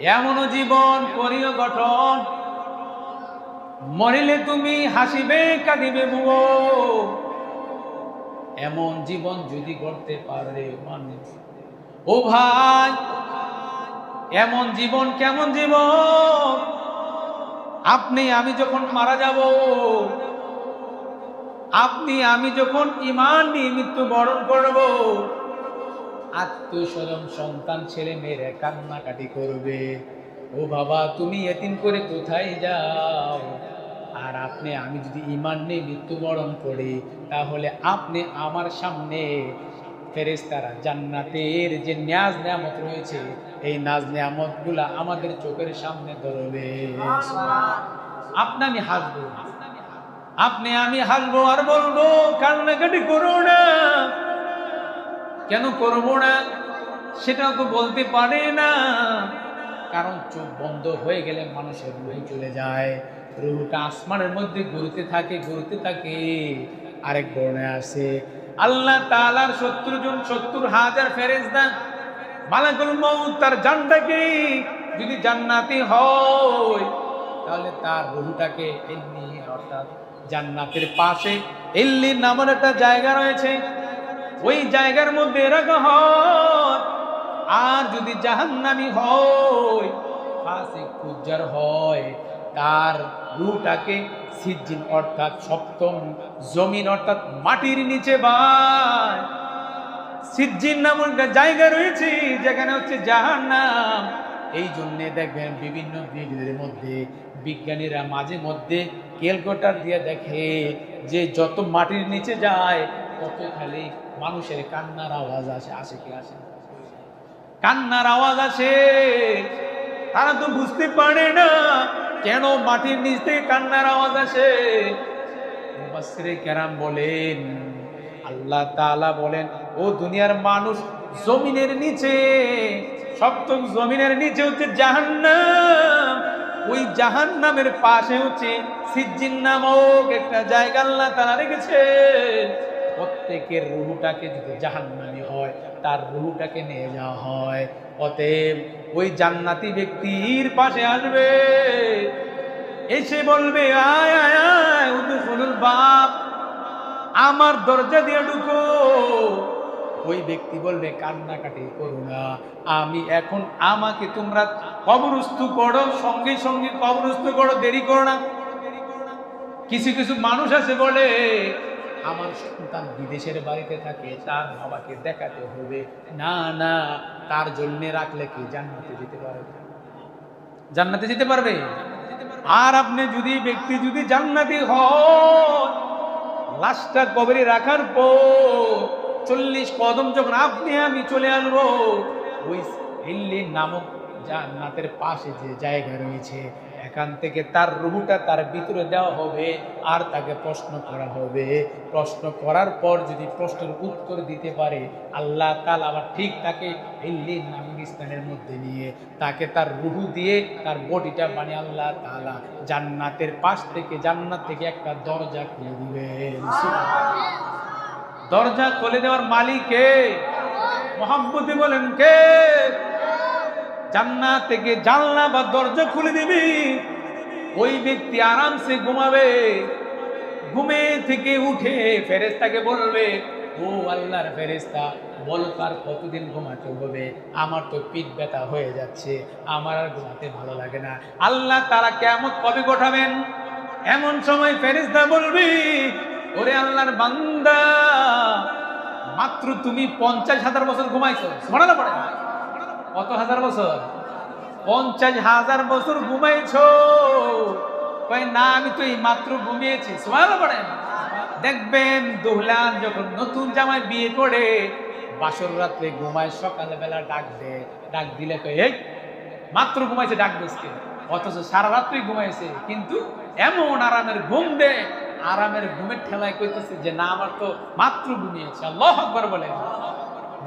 এমনও জীবন করিও গঠন। মরিলে তুমি হাসিবে, কাঁদিবে বুয়ো এমন জীবন যদি করতে পারে মানুষ ও ভাই, এমন জীবন কেমন জীবন? আপনি, আমি যখন মারা যাব, আপনি, আমি যখন ইমান নিয়ে মৃত্যুবরণ করব আত্মীয় স্বজন, সন্তান, ছেলে, মেয়েরা কান্নাকাটি করবে। ও বাবা, তুমি এতিম করে কোথায় যাও? আর আপনি, আমি যদি ইমান নিয়ে মৃত্যুবরণ করি, তাহলে আপনি আমার সামনে ফেরেস্তারা জান্নাতের যে ন্যাজ নিয়ামত রয়েছে, এই নাজ নিয়ামতগুলা আমাদের চোখের সামনে ধরবে। আপনি আমি হাসবো। আপনি আমি হাসবো আর বলব, কান্নাকাটি করো না। কেন করব না? সেটাও তো বলতে পারে না। কারণ চোখ বন্ধ হয়ে গেলে মানুষের রুহ চলে যায়। রুহটা আসমানের মধ্যে ঘুরতে থাকে ঘুরতে থাকে। আরেক বর্ণে আসে, আল্লাহ তালার সত্তর জন সত্তর হাজার ফেরেজ ফেরেজদা মালাকুল মৌত তার জানটাকে যদি জান্নাতি হয়, তাহলে তার রুহটাকে এমনি অর্থাৎ জান্নাতের পাশে এল্লি নামের একটা জায়গা রয়েছে। ওই জায়গার মধ্যে রাখা হয়। আর যদি জাহান্নামি হয় হয়, তার রুটাকে সিজিন অর্থাৎ সপ্তম জমিন অর্থাৎ মাটির নিচে বাই সিজ্জিন নামক একটা জায়গা রয়েছে, যেখানে হচ্ছে জাহান্নাম। এই জন্যে দেখবেন বিভিন্ন ভিডিওর মধ্যে, বিজ্ঞানীরা মাঝে মধ্যে ক্যালকুলেটার দিয়ে দেখে যে যত মাটির নিচে যায় খালি মানুষের কান্নার আওয়াজ আসে আসে কি আসে? কান্নার আওয়াজ আসে। তারা তো বুঝতে পারে না কেন মাটির নিচ থেকে কান্নার আওয়াজ আসে। কেরাম বলেন, আল্লাহ তাআলা বলেন, ও দুনিয়ার মানুষ জমিনের নিচে, সপ্তম জমিনের নিচে হচ্ছে জাহান্নাম। ওই জাহান্নামের পাশে হচ্ছে সিজ্জিন নামক একটা জায়গা আল্লাহ তাআলা রেখেছে প্রত্যেকের রুহুটাকে যদি জাহান্নামি হয়, তার রুহুটাকে নিয়ে যাওয়া হয়। অতএব ওই জান্নাতি ব্যক্তির পাশে আসবে। এসে বলবে, আয় আয় আয়, উদুখুলুল বাপ আমার দরজা দিয়ে ঢুকো। ওই ব্যক্তি বলবে, কান্নাকাটি করো না, আমি এখন আমাকে তোমরা কবরস্থ করো, সঙ্গে সঙ্গে কবরস্থ করো, দেরি করো না। কিছু কিছু মানুষ আছে বলে আমার সন্তান বিদেশের বাড়িতে থাকে, তার বাবাকে দেখাতে হবে। না না, তার জন্যে রাখলে কি জান্নাতে যেতে পারবে? জান্নাতে যেতে পারবে? আর আপনি যদি ব্যক্তি যদি জান্নাতি হয় লাশটা কবরে রাখার পর চল্লিশ কদম যখন আপনি, আমি চলে আসব, ওই হিল্লি নামক জান্নাতের পাশে যে জায়গা রয়েছে এখান থেকে তার রুহুটা তার ভিতরে দেওয়া হবে, আর তাকে প্রশ্ন করা হবে। প্রশ্ন করার পর যদি প্রশ্নের উত্তর দিতে পারে, আল্লাহ তাল আবার ঠিক তাকে হিল্লি নামক স্থানের মধ্যে নিয়ে তাকে তার রুহু দিয়ে তার বডিটা বানিয়ে আল্লাহ তালা জান্নাতের পাশ থেকে, জান্নাত থেকে একটা দরজা খুলে দিবেন। দরজা খুলে দেওয়ার মালিক কে? বলেন কে? জান্নাত থেকে জানলা বা দরজা খুলে দিবি। ওই ব্যক্তি আরামসে ঘুমাবে। ঘুমে থেকে উঠে ফেরেস্তাকে বলবে, ও আল্লাহর ফেরেস্তা বলো তার কতদিন ঘুমাতে হবে আমার তো পিঠ ব্যথা হয়ে যাচ্ছে, আমার আর ঘুমাতে ভালো লাগে না। আল্লাহ তারা কেমন কবে গোঠাবেন? এমন সময় ফেরেস্তা বলবি, ওরে আল্লাহর বান্দা, মাত্র তুমি পঞ্চাশ হাজার বছর ঘুমাইছো। পড়ে না কত হাজার বছর? পঞ্চাশ হাজার বছর ঘুমাইছ। না, আমি তো এই মাত্র ঘুমিয়েছি। দেখবেন দোহলান যখন নতুন জামাই বিয়ে করে, বাসর রাত্রে ঘুমায়, সকালবেলা ডাক দে, ডাক দিলে এই, মাত্র ঘুমাইছে, ডাক দিসকে অথচ সারা রাত্রি ঘুমাইছে, কিন্তু এমন আরামের ঘুম দে, আরামের ঘুমের ঠেলায় কইতেছে যে, না, আমার তো মাত্র ঘুমিয়েছে। আল্লাহ বলে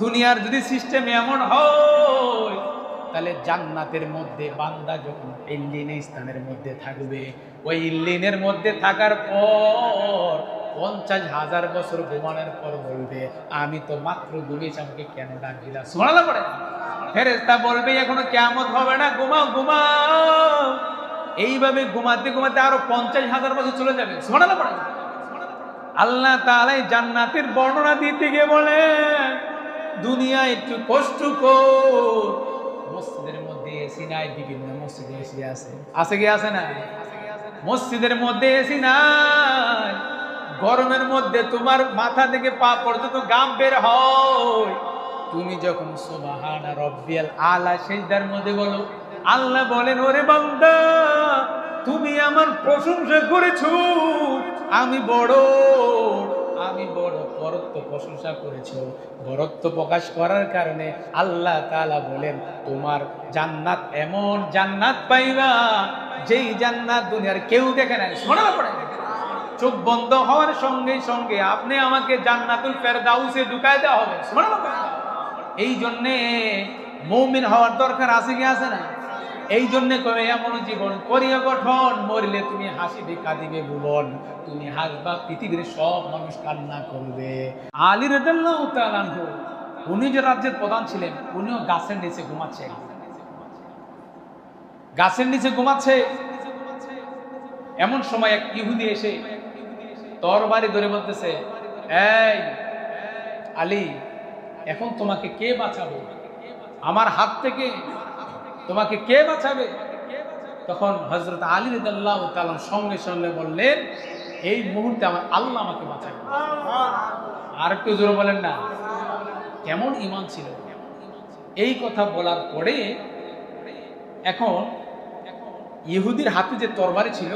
দুনিয়ার যদি সিস্টেম এমন হয় তাহলে জান্নাতের মধ্যে বান্দা যখন ইল্লিনের স্থানের মধ্যে থাকবে, ওই ইল্লিনের মধ্যে থাকার পর পঞ্চাশ হাজার বছর ঘুমানোর পর বলবে, আমি তো মাত্র ঘুমিয়েছি আমাকে কেন ডাক দিলা শোনা পড়ে। ফেরেস্তা বলবে, এখনও কেমন হবে না, ঘুমাও ঘুমাও। এইভাবে ঘুমাতে ঘুমাতে আরও পঞ্চাশ হাজার বছর চলে যাবে। শোনালো পড়ে। আল্লাহ তাআলা এই জান্নাতের বর্ণনা দিতে গিয়ে বলে, দুনিয়া একটু কষ্ট কর মসজিদের মধ্যে এসি নাই বিভিন্ন মসজিদে এসি আছে। আছে কি আছে না? মসজিদের মধ্যে এসি নাই গরমের মধ্যে তোমার মাথা থেকে পা পর্যন্ত গাম বের হয়। তুমি যখন সুবহানা রব্বিয়াল আলা সেজদার মধ্যে বলো, আল্লাহ বলেন, ওরে বান্দা, তুমি আমার প্রশংসা করেছ। আমি বড় আমি বড় বরত্ব প্রশংসা করেছ। বরত্ব প্রকাশ করার কারণে আল্লাহ তাআলা বলেন, তোমার জান্নাত এমন জান্নাত পাইবা, যেই জান্নাত দুনিয়ার কেউ দেখে নাই। শোনা পড়ে। চোখ বন্ধ হওয়ার সঙ্গে সঙ্গে আপনি আমাকে জান্নাতুল ফেরদাউসে ঢুকাই দেওয়া হবে। শোনা এই জন্যে মৌমিন হওয়ার দরকার আছে কি আছে না এই জন্যে কবে এমন জীবন করিয়া গঠন, মরিলে তুমি হাসিবে কাঁদিবে ভুবন। তুমি হাসবা, পৃথিবীর সব মানুষ কান্না করবে। আলী উনি যে রাজ্যের প্রধান ছিলেন, উনিও গাছের নিচে ঘুমাচ্ছে। গাছের নিচে ঘুমাচ্ছে। এমন সময় এক ইহুদি এসে তরবারি ধরে বলতেছে, এই আলী, এখন তোমাকে কে বাঁচাবো? আমার হাত থেকে তোমাকে কে বাঁচাবে? তখন হজরত আলী রদাল্লাহ তালাম সঙ্গে সঙ্গে বললেন, এই মুহূর্তে আমার আল্লাহ আমাকে বাঁচাবে। আর একটু জোরে বলেন না। কেমন ইমান ছিল? এই কথা বলার পরে এখন ইহুদির হাতে যে তরবারি ছিল,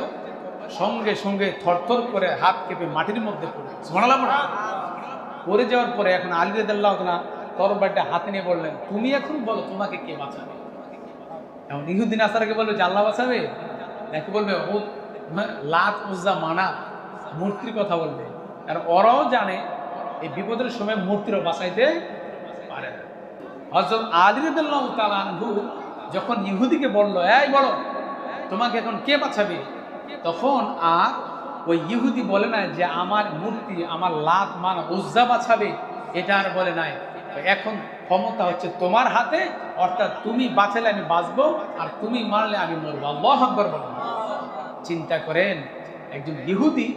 সঙ্গে সঙ্গে থরথর করে হাত কেঁপে মাটির মধ্যে পড়ে। পড়ে যাওয়ার পরে এখন আলী রেদাল্লাহ তরবারটা হাতে নিয়ে বললেন, তুমি এখন বলো তোমাকে কে বাঁচাবে? এখন ইহুদ্দিন আসারকে বলবে যে আল্লাহ বাঁচাবে নাকি বলবে, ও লাত, উজ্জা, মানা, মূর্তির কথা বলবে। আর ওরাও জানে এই বিপদের সময় মূর্তিরও বাঁচাইতে পারে না। হজরত আলী রেদাল্লাহ তালানহু যখন ইহুদিকে বলল, এই বলো, তোমাকে এখন কে বাঁচাবে? তখন আর ওই ইহুদি বলে না যে, আমার মূর্তি, আমার লাত, মান, উজ্জা বাঁচাবে। এটা আর বলে নাই। এখন ক্ষমতা হচ্ছে তোমার হাতে, অর্থাৎ তুমি বাঁচালে আমি বাঁচবো, আর তুমি মারলে আমি মরবো। আল্লাহ আকবর বলেন। চিন্তা করেন, একজন ইহুদি,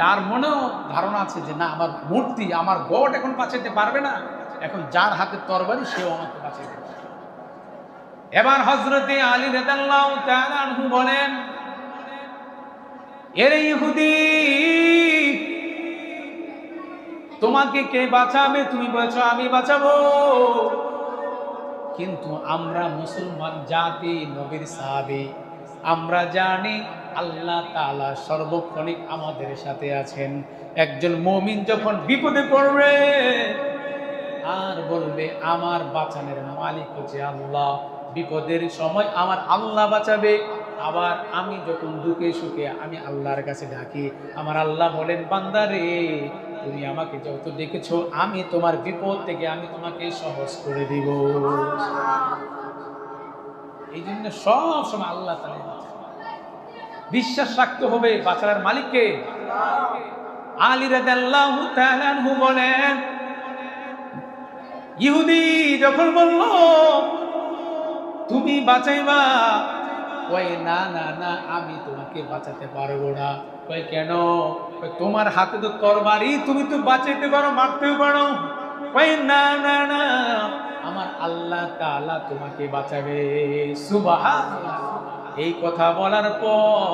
তার মনেও ধারণা আছে যে, না, আমার মূর্তি, আমার গড এখন বাঁচাতে পারবে না। এখন যার হাতে তরবারি, সেও আমাকে বাঁচাতে এবার হজরতে আলী রেদাল্লাহ বলেন, এরে ইহুদি তোমাকে কে বাঁচাবে? তুমি বলছো, আমি বাঁচাবো। কিন্তু আমরা মুসলমান জাতি, নবীর সাহাবি, আমরা জানি আল্লাহ তাআলা সর্বক্ষণিক আমাদের সাথে আছেন। একজন মমিন যখন বিপদে পড়বে, আর বলবে, আমার বাঁচানের মালিক হচ্ছে আল্লাহ। বিপদের সময় আমার আল্লাহ বাঁচাবে। আবার আমি যখন দুঃখে সুখে, আমি আল্লাহর কাছে ডাকি। আমার আল্লাহ বলেন, বান্দারে তুমি আমাকে যত ডেকেছো আমি তোমার বিপদ থেকে আমি তোমাকে সহজ করে দিব। এই জন্য সব সময় আল্লাহ বিশ্বাস রাখতে হবে বাঁচার মালিককে। ইহুদি যখন বলল, তুমি বাঁচাইবা? ওই না না না, আমি তোমাকে বাঁচাতে পারব না। ওই কেন? তোমার হাতে তো তরবারি, তুমি তো বাঁচাইতে পারো, মারতেও পারো। ওই না না না, আমার আল্লাহ তাআলা তোমাকে বাঁচাবে। সুবাহ এই কথা বলার পর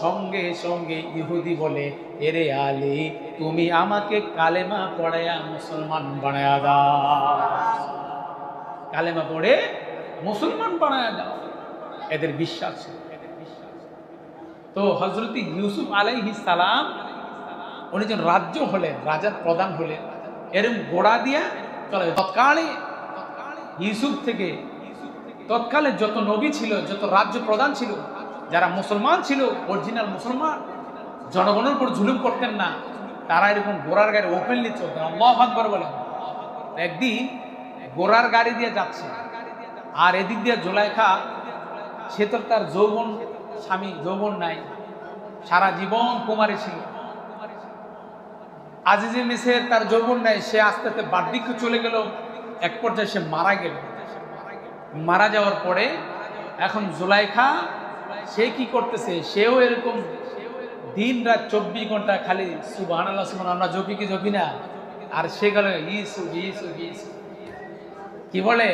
সঙ্গে সঙ্গে ইহুদি বলে, এরে আলী, তুমি আমাকে কালেমা পড়াইয়া মুসলমান বানায়া দাও। কালেমা পড়ে মুসলমান বানায়া দাও। এদের বিশ্বাস ছিল। তো হজরত ইউসুফ আলাইহি সালাম, উনি যখন রাজ্য হলেন, রাজার প্রধান হলেন, এরম গোড়া দিয়া চলে তৎকালে ইউসুফ থেকে তৎকালে যত নবী ছিল, যত রাজ্য প্রধান ছিল, যারা মুসলমান ছিল, অরিজিনাল মুসলমান, জনগণের উপর ঝুলুম করতেন না, তারা এরকম গোড়ার গাড়ি ওপেনলি চলতেন। আল্লাহ আকবর বলেন। একদিন গোড়ার গাড়ি দিয়ে যাচ্ছে, আর এদিক দিয়ে জোলাইখা, সে তো তার যৌবন স্বামী যৌবন নাই, সারা জীবন কুমারী ছিল। আজিজে মিসের তার যৌবন নাই, সে আস্তে আস্তে বার্ধক্য চলে গেল, এক পর্যায়ে সে মারা গেল। মারা যাওয়ার পরে এখন জুলাইখা, সে কি করতেছে? সেও এরকম দিন রাত চব্বিশ ঘণ্টা খালি সুবাহ আল্লাহ সুবাহ আমরা জপি কি জপি না? আর সে গেল ইসু ইসু ইসু কি বলে?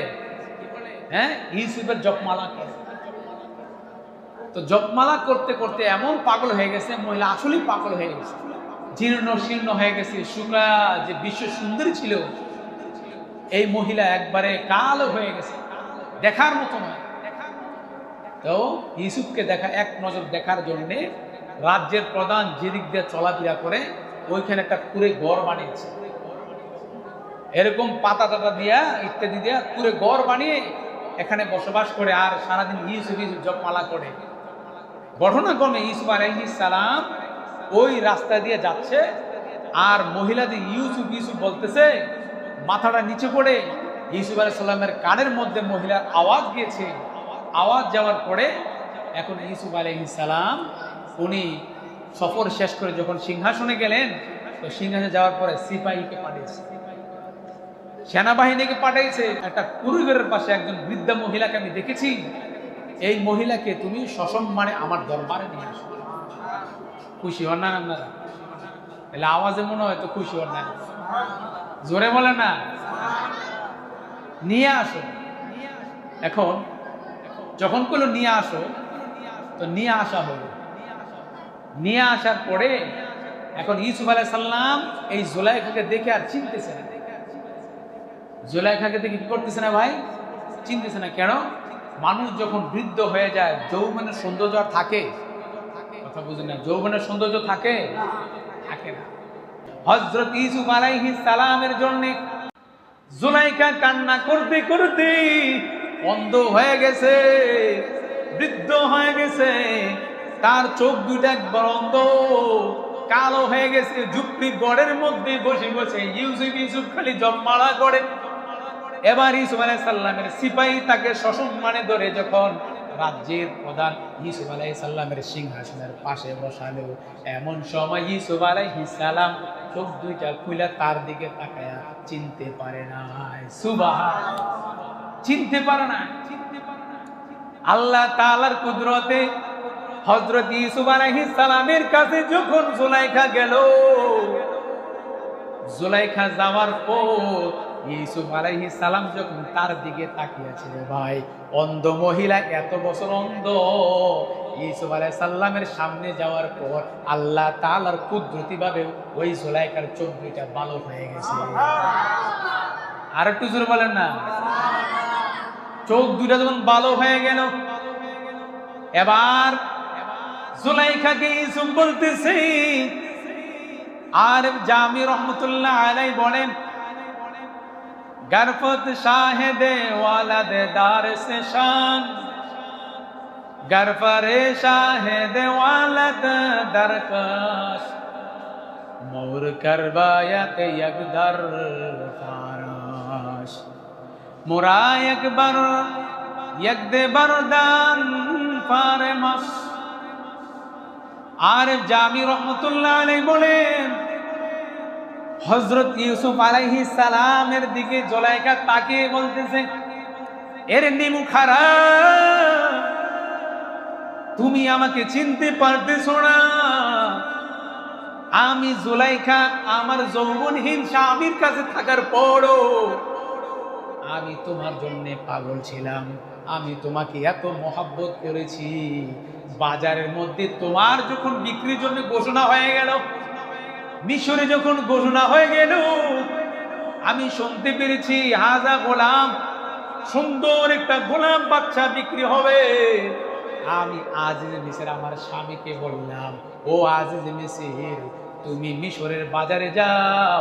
হ্যাঁ? ইসুফের জপমালা করে তো জপমালা করতে করতে এমন পাগল হয়ে গেছে, মহিলা আসলেই পাগল হয়ে গেছে। জীর্ণ শীর্ণ হয়ে গেছে। শুক্লা যে বিশ্ব সুন্দরী ছিল, এই মহিলা একবারে কালো হয়ে গেছে। দেখার মতো নয়। তো ইউসুফকে দেখা, এক নজর দেখার জন্যে রাজ্যের প্রধান যেদিক দিয়ে চলাফেরা করে, ওইখানে একটা কুড়ে গড় বানিয়েছে। এরকম পাতা টাতা দিয়া, ইত্যাদি দিয়া পুরো গড় বানিয়ে এখানে বসবাস করে, আর সারাদিন ইউসুফ ইউসুফ জপমালা করে। ঘটনাক্রমে ইউসুফ আলাইহিস সালাম ওই রাস্তা দিয়ে যাচ্ছে আর মহিলাদের ইউসুফ ইউসুফ বলতেছে, মাথাটা নিচে পড়ে। ইউসুফ আলাইহিস সালামের কানের মধ্যে মহিলার আওয়াজ গিয়েছে। আওয়াজ যাওয়ার পরে এখন ইউসুফ আলাইহিস সালাম, উনি সফর শেষ করে যখন সিংহাসনে গেলেন, তো সিংহাসনে যাওয়ার পরে সিপাহীকে পাঠিয়েছে। সেনাবাহিনীকে পাঠিয়েছে। একটা কুরুগরের পাশে একজন বৃদ্ধা মহিলাকে আমি দেখেছি। এই মহিলাকে তুমি সসম্মানে আমার দরবারে নিয়ে আসো। খুশি হন না আপনারা? তাহলে আওয়াজে মনে হয় তো খুশি হন না। জোরে বলে না। নিয়ে আসো। এখন, যখন কোনো নিয়ে আসো, তো নিয়ে আসা হলো। নিয়ে আসার পরে, এখন ইসুফ আলাহ সাল্লাম এই জোলাইখাকে দেখে আর চিনতেছে না। জোলাইখাকে দেখে কি করতেছে না ভাই? চিনতেছে না। কেন? মানুষ যখন বৃদ্ধ হয়ে যায়, যৌবনের সৌন্দর্য আর থাকে? কথা বুঝি না, যৌবনের সৌন্দর্য থাকে? থাকে না। হজরত ইসুফ আলাইহিস সালামের জন্য জুলাইকা কান্না করতে করতে অন্ধ হয়ে গেছে, বৃদ্ধ হয়ে গেছে, তার চোখ দুইটা একবার অন্ধ, কালো হয়ে গেছে, ঝুপড়ি গড়ের মধ্যে বসে বসে ইউসুফ ইউসুফ খালি জন্মালা করে এবার ইসুফ আলাই সাল্লামের সিপাহী তাকে সসম্মানে ধরে যখন রাজ্যের প্রধান ইসুফ আলাই সাল্লামের সিংহাসনের পাশে বসালো, এমন সময় ইসুফ আলাই সালাম চোখ দুইটা খুলে তার দিকে তাকায়া চিনতে পারে না। সুবাহ চিনতে পারে না। আল্লাহ তাআলার কুদরতে হযরত ইউসুফ আলাইহিস সালামের কাছে যখন জুলাইখা গেল, জুলাইখা যাওয়ার পর ইউসুফ আলাইহিস সালাম যখন তার দিকে তাকিয়েছিল, ভাই, অন্ধ মহিলা এত বছর অন্ধ। ইউসুফ আলাইহিস সালামের সামনে যাওয়ার পর আল্লাহ তাআলার কুদরতি ভাবে ওই জুলাইখার চোখ দুইটা ভালো হয়ে গেছে। আর একটু জোরে বলেন না। চোখ দুইটা যখন ভালো হয়ে গেল, এবার জুলাইখাকে ইসুম বলতেছে, আর জামি রহমতুল্লাহ আলাই বলেন گر خود شاہد والد دار سے شان۔ گر گرفر شاہد والد درکش مور کربایت یک در فاراش۔ مرا یک بر یک دے بردان فارمس عارف جامی رحمت اللہ علیہ بولین হজরত ইউসুফ আলাইহি সালামের দিকে জলাইকা তাকে বলতেছে, এর নিমু খারাপ তুমি আমাকে চিনতে পারতেছো না। আমি জুলাইখা আমার যৌবনহীন স্বামীর কাছে থাকার পরও আমি তোমার জন্য পাগল ছিলাম। আমি তোমাকে এত মহাব্বত করেছি। বাজারের মধ্যে তোমার যখন বিক্রির জন্য ঘোষণা হয়ে গেল মিশরে যখন ঘোষণা হয়ে গেল, আমি শুনতে পেরেছি, হাজা গোলাম সুন্দর একটা গোলাম বাচ্চা বিক্রি হবে। আমি আজিজ মিসের আমার স্বামীকে বললাম, ও আজিজ মিসির, তুমি মিশরের বাজারে যাও।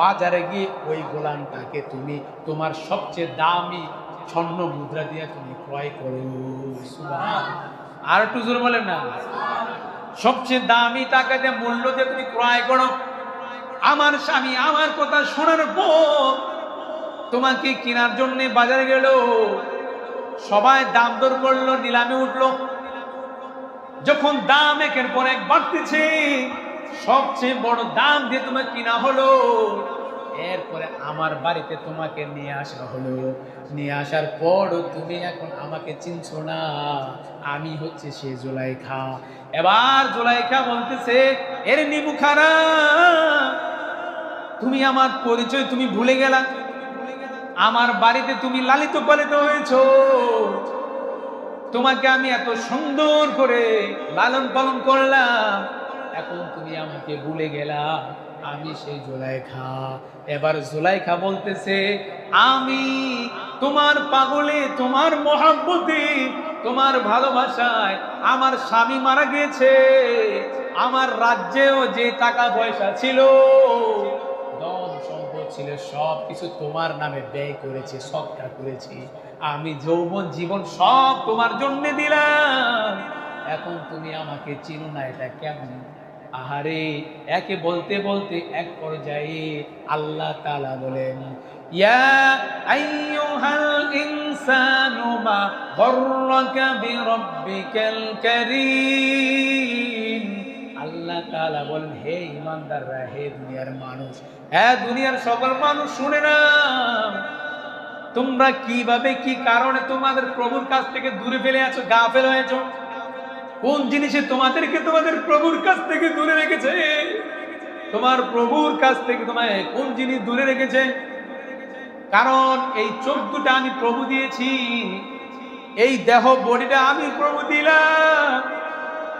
বাজারে গিয়ে ওই গোলামটাকে তুমি তোমার সবচেয়ে দামি স্বর্ণ মুদ্রা দিয়ে তুমি ক্রয় করো। আর একটু জোরে বলেন না। সবচেয়ে দামি টাকা দিয়ে মূল্য দিয়ে তুমি ক্রয় করো, আমার স্বামী আমার কথা শোনার পর তোমাকে কেনার জন্য বাজারে গেল। সবাই দাম দর করল, নিলামে উঠল। যখন দাম একের পর এক বাড়তেছে, সবচেয়ে বড় দাম দিয়ে তোমার কিনা হলো। এরপরে আমার বাড়িতে তোমাকে নিয়ে আসা হলো। নিয়ে আসার পরও তুমি এখন আমাকে চিনছো না। আমি হচ্ছে সে জুলাইখা। এবার জুলাইখা বলতেছে, এর নিবুখারা তুমি আমার পরিচয় তুমি ভুলে গেলা। আমার বাড়িতে তুমি লালিত পালিত হয়েছো। তোমাকে আমি এত সুন্দর করে লালন পালন করলাম। এখন তুমি আমাকে ভুলে গেলা। আমি সেই জুলাইখা। এবার জুলাইখা বলতেছে, আমি তোমার পাগলে, তোমার মহাব্বতে, তোমার ভালোবাসায় আমার স্বামী মারা গিয়েছে। আমার রাজ্যেও যে টাকা পয়সা ছিল, ধন সম্পদ ছিল সব কিছু তোমার নামে ব্যয় করেছে সবটা করেছি। আমি যৌবন জীবন সব তোমার জন্যে দিলাম। এখন তুমি আমাকে চিনো না, এটা কেমন? আহারে, একে বলতে বলতে এক পর্যায়ে আল্লাহ তালা বলেন, ইয়া আইয়ুহাল ইনসানু মা গররাকা বিরাব্বিকাল কারীম। আল্লাহ তাআলা বলেন, হে ইমানদাররা হে দুনিয়ার মানুষ হ্যাঁ দুনিয়ার সকল মানুষ, শুনে না তোমরা কীভাবে, কি কারণে তোমাদের প্রভুর কাছ থেকে দূরে ফেলে আছো গা ফেলে হয়েছো? কোন জিনিসে তোমাদেরকে তোমাদের প্রভুর কাছ থেকে দূরে রেখেছে? তোমার প্রভুর কাছ থেকে তোমায় কোন জিনিস দূরে রেখেছে? কারণ এই চোখ দুটা আমি প্রভু দিয়েছি। এই দেহ বডিটা আমি প্রভু দিলাম।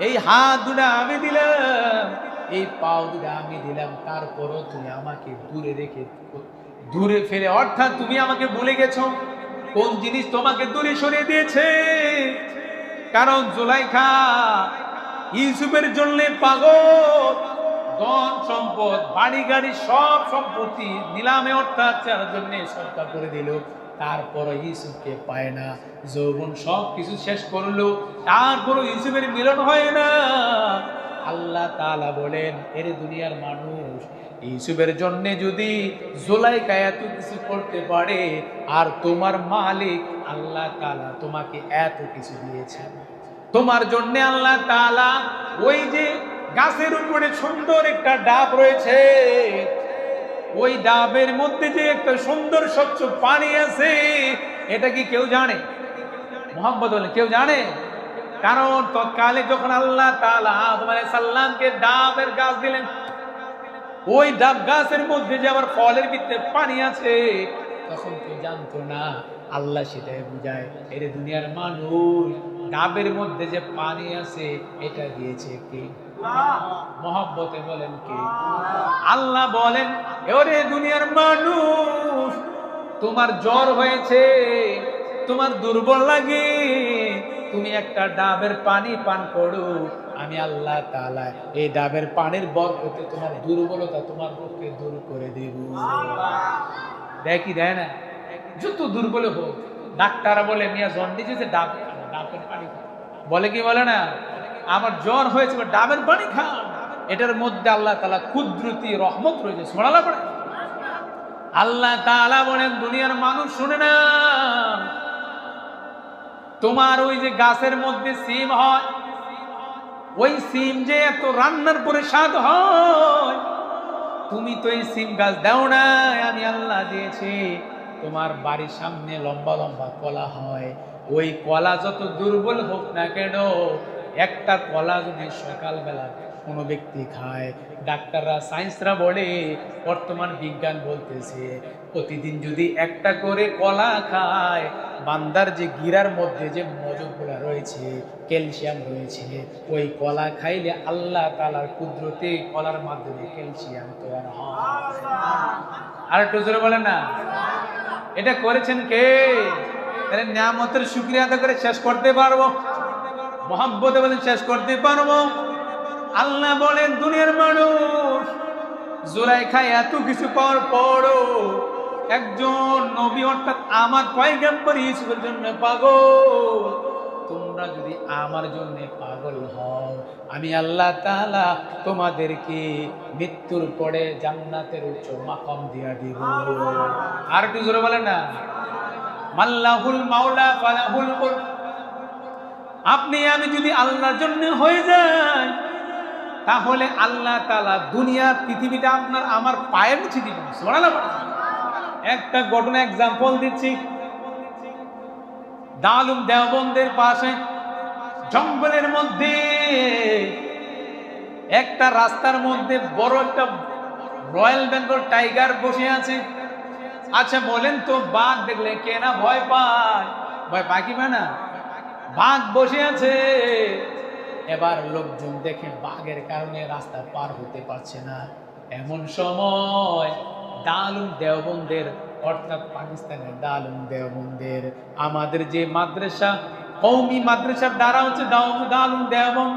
এই হাত দুটা আমি দিলাম। এই পাও দুটা আমি দিলাম। তারপরও তুমি আমাকে দূরে রেখে দূরে ফেলে, অর্থাৎ তুমি আমাকে ভুলে গেছো। কোন জিনিস তোমাকে দূরে সরিয়ে দিয়েছে? কারণ জুলাইখা ইউসুফের জন্য পাগল, ধন সম্পদ, বাড়ি গাড়ি সব সম্পত্তি নিলামে তার জন্য সরকার করে দিল। তারপর ইউসুফকে পায় না, যৌবন সব কিছু শেষ করল। তারপর ইউসুফের মিলন হয় না। আল্লাহ তাআলা বলেন, এর দুনিয়ার মানুষ, ইউসুফের জন্য যদি জোলাইকা এত কিছু করতে পারে, আর তোমার মালিক আল্লাহ তাআলা তোমাকে এত কিছু দিয়েছেন। তোমার জন্য আল্লাহ তাআলা ওই যে গাছের উপরে সুন্দর একটা ডাব রয়েছে। ওই ডাবের মধ্যে যে একটা সুন্দর স্বচ্ছ পানি আছে, এটা কি কেউ জানে? মোহাম্মদ কেউ জানে? কারণ তৎকালে যখন আল্লাহ আদম আলাইহিস সালামকে ডাবের গাছ দিলেন, ওই ডাব গাছের মধ্যে যে আমার ফলের ভিতরে পানি আছে, তখন কেউ জানতো না, আল্লাহ সেটাই বুঝায়, এর দুনিয়ার মানুষ। ডাবের মধ্যে যে পানি আছে, এটা দিয়েছে কে? মহব্বতে বলেন কে? আল্লাহ বলেন, ওরে দুনিয়ার মানুষ, তোমার জ্বর হয়েছে, তোমার দুর্বল লাগে, তুমি একটা ডাবের পানি পান করো। আমি আল্লাহ তাআলা এই ডাবের পানির বরকতে তোমার দুর্বলতা তোমার পক্ষে দূর করে দেব। দেখি, দেয় না? যত দুর্বল হোক, ডাক্তার বলে, মিয়া, জন্ডিস ডাব বলে কি বলে না? আমার জ্বর হয়েছে ডাবের পানি খান এটার মধ্যে আল্লাহ তালা কুদরতি রহমত রয়েছে শোনালা পড়ে। আল্লাহ তালা বলেন, দুনিয়ার মানুষ শুনে না। তোমার ওই যে গাছের মধ্যে সিম হয়, ওই সিম যে এত রান্নার পরে স্বাদ হয়, তুমি তো এই সিম গাছ দাও না আমি আল্লাহ দিয়েছি। তোমার বাড়ির সামনে লম্বা লম্বা কলা হয় ওই কলা যত দুর্বল হোক না কেন একটা কলা যদি সকালবেলা কোনো ব্যক্তি খায় ডাক্তাররা সায়েন্সরা বলে বর্তমান বিজ্ঞান বলতেছে প্রতিদিন যদি একটা করে কলা খায় বান্দার যে গিরার মধ্যে যে মজকগুলা রয়েছে ক্যালসিয়াম রয়েছে ওই কলা খাইলে আল্লাহ তালার কুদরতে কলার মাধ্যমে ক্যালসিয়াম তৈরি হয়। আর একটু জোরে বলেন না। এটা করেছেন কে? তাহলে নিয়ামতের শুক্রিয়া আদা করে শেষ করতে পারব। মোহাম্মতে বলেন, শেষ করতে পারব। আল্লাহ বলেন, দুনিয়ার মানুষ জোরাই খায় এত কিছু পাওয়ার পরও একজন নবী অর্থাৎ আমার পয়গাম্বর ইউসুফের জন্য পাগল। তোমরা যদি আমার জন্য পাগল হও, আমি আল্লাহ তাআলা তোমাদেরকে মৃত্যুর পরে জান্নাতের উচ্চ মাকাম দিয়া দিব। আর একটু জোরে বলেন না। মাল্লাহুল মাওলা ফালাহুল। আপনি, আমি যদি আল্লাহর জন্য হয়ে যাই, তাহলে আল্লাহ তালা দুনিয়া, পৃথিবীটা আপনার আমার পায়ের নিচে দিবেন। একটা ঘটনা এক্সাম্পল দিচ্ছি। দালুম দেওবন্দের পাশে, জঙ্গলের মধ্যে, একটা রাস্তার মধ্যে বড় একটা রয়্যাল বেঙ্গল টাইগার বসে আছে। আচ্ছা বলেন তো, বাঘ দেখলে কে না ভয় পায়। ভয় পায় কি না? বাঘ বসে আছে। এবার লোকজন দেখে বাঘের কারণে রাস্তা পার হতে পারছে না। এমন সময় দালুম দেওবন্দের, অর্থাৎ পাকিস্তানের দালুম দেওবন্দের, আমাদের যে মাদ্রাসা কৌমি মাদ্রাসার দ্বারা হচ্ছে দালুম দেওবন্দ।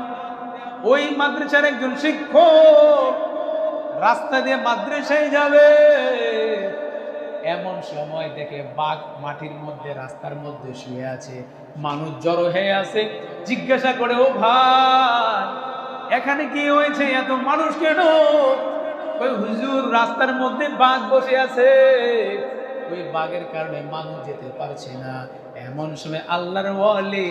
ওই মাদ্রাসার একজন শিক্ষক রাস্তা দিয়ে মাদ্রাসায় যাবে। এমন সময় দেখে বাঘ মাটির মধ্যে, রাস্তার মধ্যে শুয়ে আছে। মানুষ জড়ো হয়ে আছে। জিজ্ঞাসা করে, ও ভাই, এখানে কি হয়েছে? এত মানুষ কেন? ওই হুজুর, রাস্তার মধ্যে বাঘ বসে আছে। ওই বাঘের কারণে মানুষ যেতে পারছে না। এমন সময় আল্লাহর ওয়ালি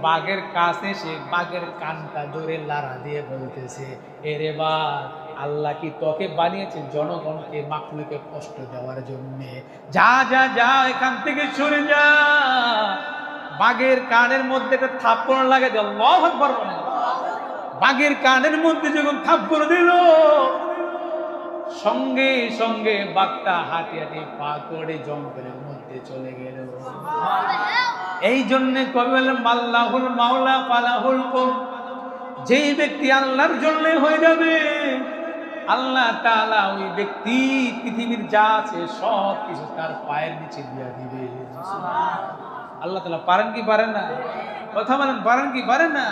বাঘের কাছে সে বাঘের কানটা ধরে লাড়া দিয়ে বলতেছে এরে বাঘ আল্লাহ কি তোকে বানিয়েছে জনগণকে মাকলুকে কষ্ট দেওয়ার জন্য। যা যা যা, এখান থেকে সরে যা। বাঘের কানের মধ্যে একটা থাপ্পড় লাগে বলেন। বাঘের কানের মধ্যে যখন থাপ্পড় দিল, সঙ্গে সঙ্গে বাঘটা হাঁটি হাঁটি পা করে জঙ্গলের মধ্যে চলে গেল। এই জন্যে কবি বললেন, মাল্লাহুল মাওলা পালাহুল যেই ব্যক্তি আল্লাহর জন্য হয়ে যাবে আল্লাহ তাআলা ওই ব্যক্তি পৃথিবীর যা আছে সব কিছু তার পায়ের নিচে দিয়ে দিবে। আল্লাহ তালা পারেন কি পারেন না? কথা বলেন পারেন কি পারেন না?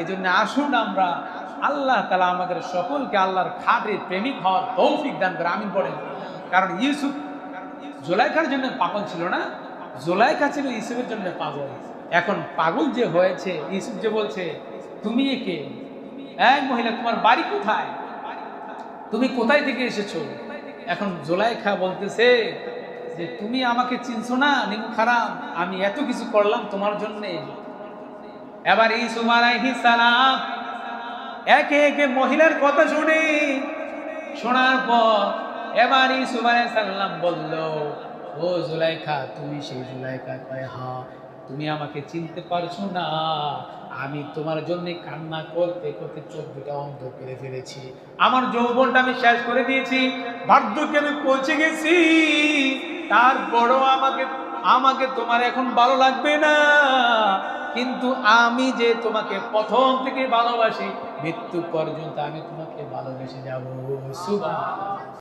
এই জন্য আসুন আমরা। আল্লাহ তালা আমাদের সকলকে আল্লাহর খাটের প্রেমিক হওয়ার তৌফিক দান করে আমিন পড়েন। কারণ ইউসুফ জোলাইখার জন্য পাগল ছিল না? জোলাইখা ছিল ইউসুফের জন্য পাগল। এখন পাগল যে হয়েছে ইউসুফ যে বলছে তুমি একে এক মহিলা তোমার বাড়ি কোথায়? তুমি কোথায় থেকে এসেছ? এখন জোলাইখা বলতেছে যে, তুমি আমাকে চিনছো না, নিমু খারাপ, আমি এত কিছু করলাম তোমার জন্যে। এবার আলাইহিস সালাম একে একে মহিলার কথা শুনে, শোনার পর এবার ইসুফ আলাইহিস সালাম বলল, ও জুলাইখা, তুমি সেই জুলাইখা কয় হ্যাঁ তুমি আমাকে চিনতে পারছ না। আমি তোমার জন্য কান্না করতে করতে চোখ দুটা অন্ধ করে ফেলেছি। আমার যৌবনটা আমি শেষ করে দিয়েছি। বার্ধক্যে আমি পৌঁছে গেছি। তারপরও আমাকে আমাকে তোমার এখন ভালো লাগবে না। কিন্তু আমি যে তোমাকে প্রথম থেকে ভালোবাসি, মৃত্যু পর্যন্ত আমি তোমাকে ভালোবেসে যাব। সুবহান